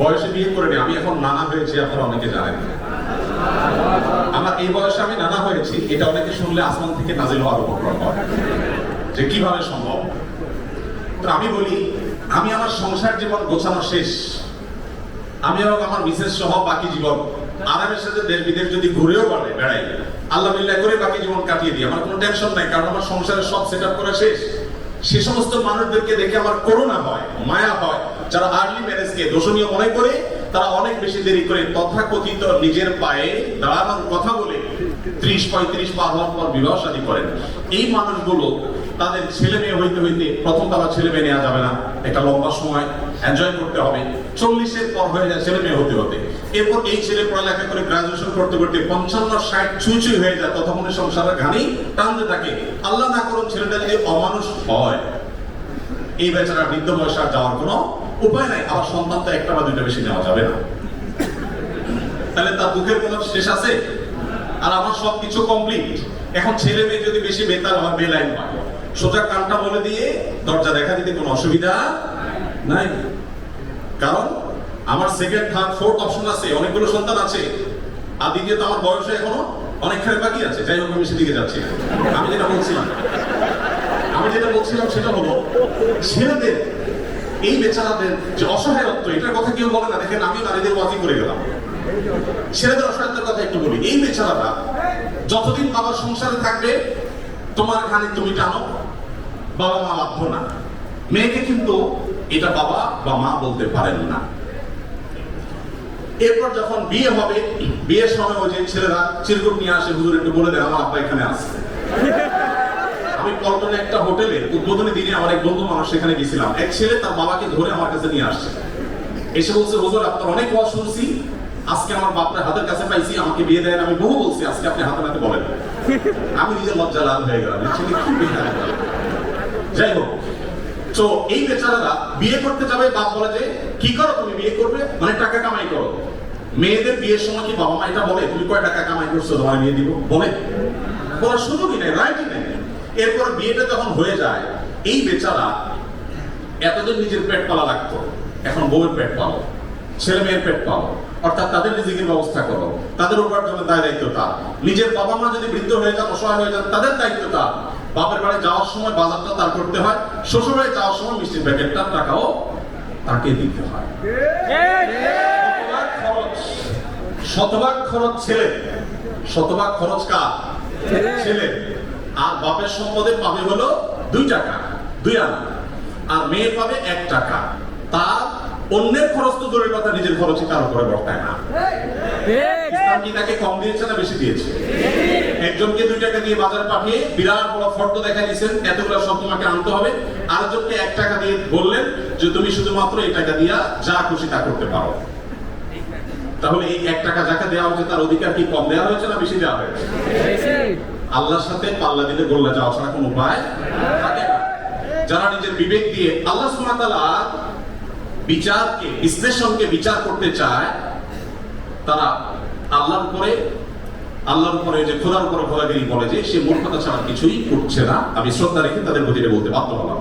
বয়সে বিয়ে করেনি, আমি এখন নানা হয়েছি, আপনারা অনেকে জানেন। আমার এই বয়সে আমি নানা হয়েছি, এটা অনেকে শুনলে আসমান থেকে নাজিল হওয়ার উপক্রম হয়। যে কীভাবে সম্ভব? তো আমি বলি, আমি আমার সংসার জীবন গোছানো শেষ। আমি এবং আমার মিসেস সহ বাকি জীবন, আরামের সাথে দেশ বিদেশ যদি ঘুরেও পারে, বেড়াই, আল্লাহ বিল্লাহ করে বাকি জীবন কাটিয়ে দিই, আমার কোনো টেনশন নাই, কারণ আমার সংসারের সব সেট করা শেষ। সে সমস্ত মানুষদেরকে দেখে আমার করোনা হয়, মায়া হয় যারা আর্লি ম্যারেজকে দোষণীয় মনে করে, তারা অনেক বেশি দেরি করে তথাকথিত নিজের পায়ে দাঁড়ানোর কথা বলে ত্রিশ, পঁয়ত্রিশ পার হওয়ার পর বিবাহ শাদী করেন। এই মানুষগুলো তাদের ছেলে মেয়ে হইতে হইতে প্রথম তারা ছেলে মেয়ে নেওয়া যাবে না। একটা লম্বা সময় এনজয় করতে হবে। চল্লিশের পর হয়ে যায় ছেলে মেয়ে হতে হতে। এরপর এই ছেলে পড়ালেখা করে গ্রাজুয়েশন করতে করতে পঞ্চান্ন, ষাট ছুঁই ছুঁই হয়ে যায়। ততক্ষণে সংসারের ঘানি টানতে থাকে। আল্লাহ না করুন ছেলেটা যদি অমানুষ হয়, এই বেচারা বৃদ্ধ বয়সে আর যাওয়ার কোনো উপায় নাই আমার সন্তান তো একটা বা দুইটা বেশি নেওয়া যাবে না। তাহলে তার দুঃখের কোনো শেষ আছে? আর আমার সব কিছু কমপ্লিট এখন ছেলে মেয়ে যদি বেশি বেতাল হয় বেলাইন হয় সোজা কানটা বলে দিয়ে দরজা দেখা দিতে কোনো অসুবিধা নাই। কারণ আমার সেকেন্ড থার্ড ফোর্থ অপশন আছে, অনেকগুলো সন্তান আছে। আর দ্বিতীয়ত আমার বয়সে এখনও অনেকখানি বাকি আছে। যাই হোক, আমি সেদিকে যাচ্ছি। আমি যেটা বলছিলাম, আমি যেটা বলছিলাম সেটা হলো, ছেলেদের এই বেচারাদের যে অসহায়ত্ব, এটার কথা কেউ বলে না। দেখেন আমি নারীদের ওয়াজি করে গেলাম। ছেলেদের অসহায়তার কথা একটু বলি। এই বেচারারা যতদিন বাবার সংসারে থাকবে, তোমার খানে তুমি টানো, বাবা মা বাধ্য না। মেয়েকে কিন্তু এটা বাবা বা মা বলতে পারেন না। এরপর যখন বিয়ে হবে, বিয়ের সময় ওই যে ছেলেরা চিরকুট নিয়ে আসে, হুজুর একটু বলে দেন, আমার আব্বা এখানে আসছে আমি পল্টনে একটা হোটেলে উদ্বোধনী দিনে আমার এক বন্ধু মানুষ সেখানে গেছিলাম। এক ছেলে তার বাবাকে ধরে আমার কাছে নিয়ে আসছে। এসে বলছে, হুজুর, আপনার অনেক ওয়াজ শুনছি। আজকে আমার বাপের হাতের কাছে পাইছি, আমাকে বিয়ে দেন। আমি বহু বলছি, আজকে আপনি হাতে হাতে বলেন। আমি নিজে লজ্জা লাল হয়ে গেলাম। কি যাই হোক, তো এই বেচারারা বিয়ে করতে যাবে, বাপ বলে যে, কি করো তুমি, বিয়ে করবে? মানে টাকা কামাই করো। মেয়েদের বিয়ের সময় কি বাবা মা এটা বলে, তুমি কয় টাকা কামাই করছ, তোমার বিয়ে দিব? বলে। বলার সুযোগই নেই, রাইটই নেই। এরপর বিয়েটা যখন হয়ে যায়, এই বেচারা এতদিন নিজের পেট পালা লাগতো। এখন বউয়ের পেট পালো, ছেলে মেয়ের পেট পালো। অর্থাৎ তাদের রিজিকের ব্যবস্থা করো। তাদের উপার্জনের দায় দায়িত্ব তার নিজের বাবা মা যদি বৃদ্ধ হয়ে যান, অসহায় হয়ে যান, তাদের দায়িত্ব তার বাপের বাড়ি যাওয়ার সময় বাজারটা তার করতে হয় শ্বশুর বাড়ি যাওয়ার সময় মিষ্টির প্যাকেটটার টাকাও তাকে দিতে হয়। শতভাগ খরচ ছেলে। শতভাগ খরচ কার? ছেলে। আর বাপের সম্পদে পাবে হলো দুই টাকা দুই আনা। আর মেয়ে পাবে এক টাকা। তার অন্যের খরচ তো দূরের কথা নিজের খরচই তার উপরে বর্তায় না। ইসলাম কি তাকে কম দিয়েছে না বেশি দিয়েছে? একজনকে দুই টাকা দিয়ে বাজারে পাঠিয়ে বিরাট বড় ফর্দ দেখা দিয়েছেন এতগুলো সব তোমাকে আনতে হবে। আরেকজনকে এক টাকা দিয়ে বললেন যে তুমি শুধুমাত্র এই টাকা দিয়া যা খুশি তা করতে পারো। তাহলে এই এক টাকা যাকে দেওয়া হয়েছে তার অধিকার কি কম দেওয়া হয়েছে না বেশি দেওয়া হয়েছে? আল্লাহর সাথে পাল্লা দিলে গোল্লা যাওয়া ছাড়া কোনো উপায় থাকে না। যারা নিজের বিবেক দিয়ে আল্লাহ সুমাতালা বিচারকে, বিশ্লেষণকে বিচার করতে চায়, তারা আল্লাহর উপরে আল্লাহর উপরে যে খোদার উপরে খোদাগিরি বলে যে সে মূর্খতা ছাড়া কিছুই করছে না। আমি শ্রদ্ধা রেখে তাদের প্রতি বলতে বাধ্য হলাম।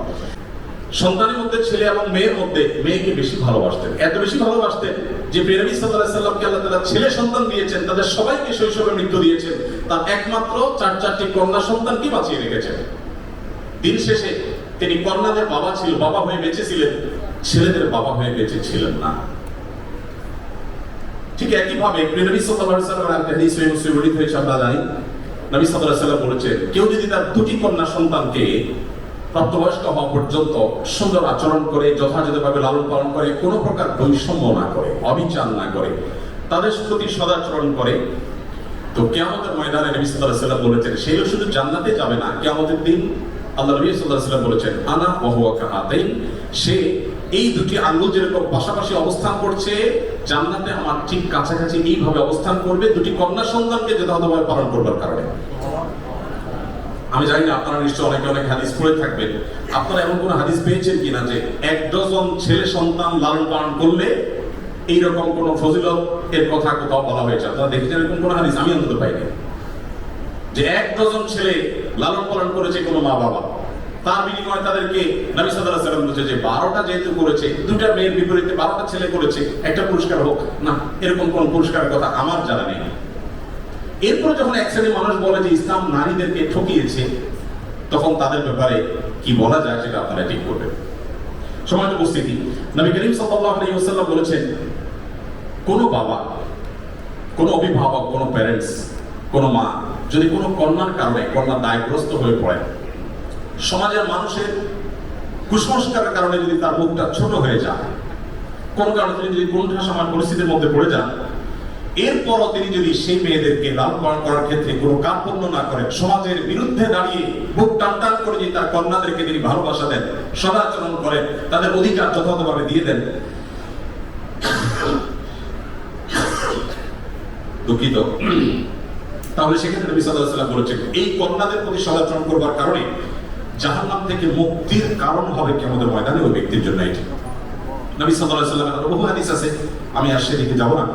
সন্তানের মধ্যে ছেলে এবং মেয়ের মধ্যে মেয়েকে বেশি ভালোবাসতেন। এত বেশি ভালোবাসতেন যে প্রেরবী সাল্লাহ আল্লাহ তালা ছেলে সন্তান দিয়েছেন, তাদের সবাইকে শৈশবে মৃত্যু দিয়েছেন, তার একমাত্র চার চারটি কন্যা সন্তানকে বাঁচিয়ে রেখেছেন। দিন শেষে তিনি কন্যাদের বাবা ছিল, বাবা হয়ে বেঁচে ছিলেন ছেলেদের বাবা হয়ে বেঁচে ছিলেন না। ঠিক একইভাবে নবী সাল্লাল্লাহু আলাইহি সাল্লামের একটা হাদিস মুসলিম হয়েছে, আমরা নবী সাল্লাল্লাহু আলাইহি সাল্লাম কেউ যদি তার দুটি কন্যা সন্তানকে প্রাপ্তবয়স্ক হওয়া পর্যন্ত সুন্দর আচরণ করে, যথাযথভাবে লালন পালন করে, কোনো প্রকার বৈষম্য না করে, অবিচার না করে, তাদের প্রতি সদাচরণ করে। তো কেয়ামতের ময়দানে নবী আলাইহি সাল্লাম বলেছেন, সে লোক শুধু জান্নাতে যাবে না, কেয়ামতের দিন আল্লাহ নবী আলাইহি সাল্লাম বলেছেন, আনা ওয়া হুয়া সে এই দুটি আঙ্গুল যেরকম পাশাপাশি অবস্থান করছে, জান্নাতে আমার ঠিক কাছাকাছি এইভাবে অবস্থান করবে, দুটি কন্যা সন্তানকে যথাযথভাবে পালন করবার কারণে। আমি জানি না, আপনারা নিশ্চয় অনেকে অনেক হাদিস পড়ে থাকবেন। আপনারা এমন কোন হাদিস পেয়েছেন কিনা যে এক ডজন ছেলে সন্তান লালন পালন করলে এইরকম কোন ফজিলত এর কথা কোথাও বলা হয়েছে? আপনারা দেখেছেন এরকম কোন হাদিস? আমি অন্তত পাইনি। যে এক ডজন ছেলে লালন পালন করেছে কোনো মা বাবা, তার বিনিময়ে তাদেরকে নবী আলাইহি সাল্লাম বলেছে যে বারোটা যেহেতু করেছে দুটা মেয়ের বিপরীতে বারোটা ছেলে করেছে, একটা পুরস্কার হোক। না, এরকম কোন পুরস্কারের কথা আমার জানা নেই। এরপরে যখন এক মানুষ বলে যে ইসলাম নারীদেরকে ঠকিয়েছে, তখন তাদের ব্যাপারে কি বলা যায় সেটা আপনারা ঠিক করবেন। সময় উপস্থিতি, নবী করিম ওয়াসাল্লাম বলেছেন, কোন বাবা, কোন অভিভাবক, কোন প্যারেন্টস কোন মা, যদি কোনো কন্যার কারণে কন্যা দায়গ্রস্ত হয়ে পড়ে, সমাজের মানুষের কুসংস্কারের কারণে যদি তার মুখটা ছোট হয়ে যায়, কোন কারণে তিনি যদি কোনটা সমান পরিস্থিতির মধ্যে পড়ে যান এরপরও তিনি যদি সেই মেয়েদেরকে লাল পালন করার ক্ষেত্রে কোনো কার্পণ্য না করেন, সমাজের বিরুদ্ধে দাঁড়িয়ে বুক টান টান করে যদি তার কন্যাদেরকে তিনি ভালোবাসা দেন, সদাচরণ করেন, তাদের অধিকার যথাযথভাবে দিয়ে দেন। দুঃখিত। তাহলে সেক্ষেত্রে নবী আলাইহি বলেছেন, এই কন্যাদের প্রতি সদাচরণ করবার কারণে জাহান্নাম থেকে মুক্তির কারণ হবে কেমতের ময়দানে ওই ব্যক্তির জন্য এটি। নবী সাল্লাল্লাহু আলাইহি ওয়াসাল্লামের বহু হাদিস আছে, আমি আর সেদিকে যাব না।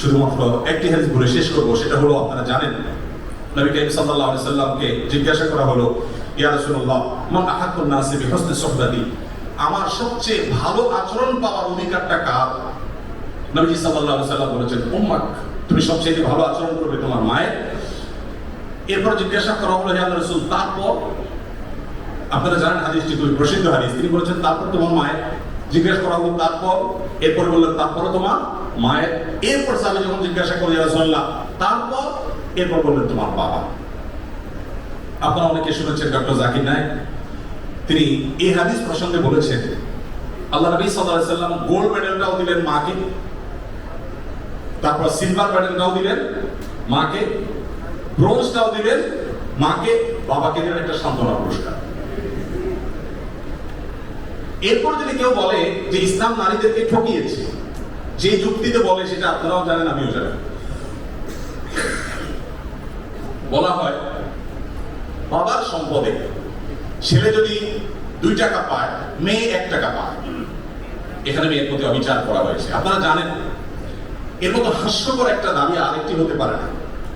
শুধুমাত্র একটি হাদিস বলে শেষ করব, সেটা হলো আপনারা জানেন, নবী করিম সাল্লাল্লাহু আলাইহি সাল্লামকে জিজ্ঞাসা করা হলো, ইয়া রাসূলুল্লাহ, মান আহাক্কুন নাসি বিহুসনি সুহবাতি? আমার সবচেয়ে ভালো আচরণ পাওয়ার অধিকারটা কার? নবীজি সাল্লাল্লাহু আলাইহি সাল্লাম বলেছেন, উম্মাক, তুমি সবচেয়ে ভালো আচরণ করবে তোমার মায়ের। এরপর জিজ্ঞাসা করা হলো, ইয়া রাসূল, তারপর? আপনারা জানেন হাদিসটি খুবই প্রসিদ্ধ হাদিস। তিনি বলেছেন, তারপর তোমার মায়ের জিজ্ঞাসা করা হলো, তারপর, এরপর বললেন, তারপরে তোমার মায়ের, এরপর সাহেব যখন জিজ্ঞাসা করলেন রাসূলুল্লাহ তারপর, এরপর বললেন, তোমার বাবা আপনারা অনেকে শুনেছেন ডক্টর জাকির নায়ক, তিনি এই হাদিস প্রসঙ্গে বলেছেন, আল্লাহ নবী আলাইহি সাল্লাম গোল্ড মেডেলটাও দিলেন মাকে, তারপর সিলভার মেডেলটাও দিলেন মাকে, ব্রোঞ্জটাও দিলেন মাকে, বাবাকে দিলেন একটা সান্ত্বনা পুরস্কার। এরপর যদি কেউ বলে যে ইসলাম নারীদেরকে ঠকিয়েছে, যে যুক্তিতে বলে, সেটা আপনারাও জানেন, আমিও জানি। বলা হয়, বাবার সম্পদে ছেলে যদি দুই টাকা পায়, মেয়ে এক টাকা পায়, এখানে মেয়ের প্রতি অবিচার করা হয়েছে। আপনারা জানেন, এর মতো হাস্যকর একটা দাবি আরেকটি হতে পারে না।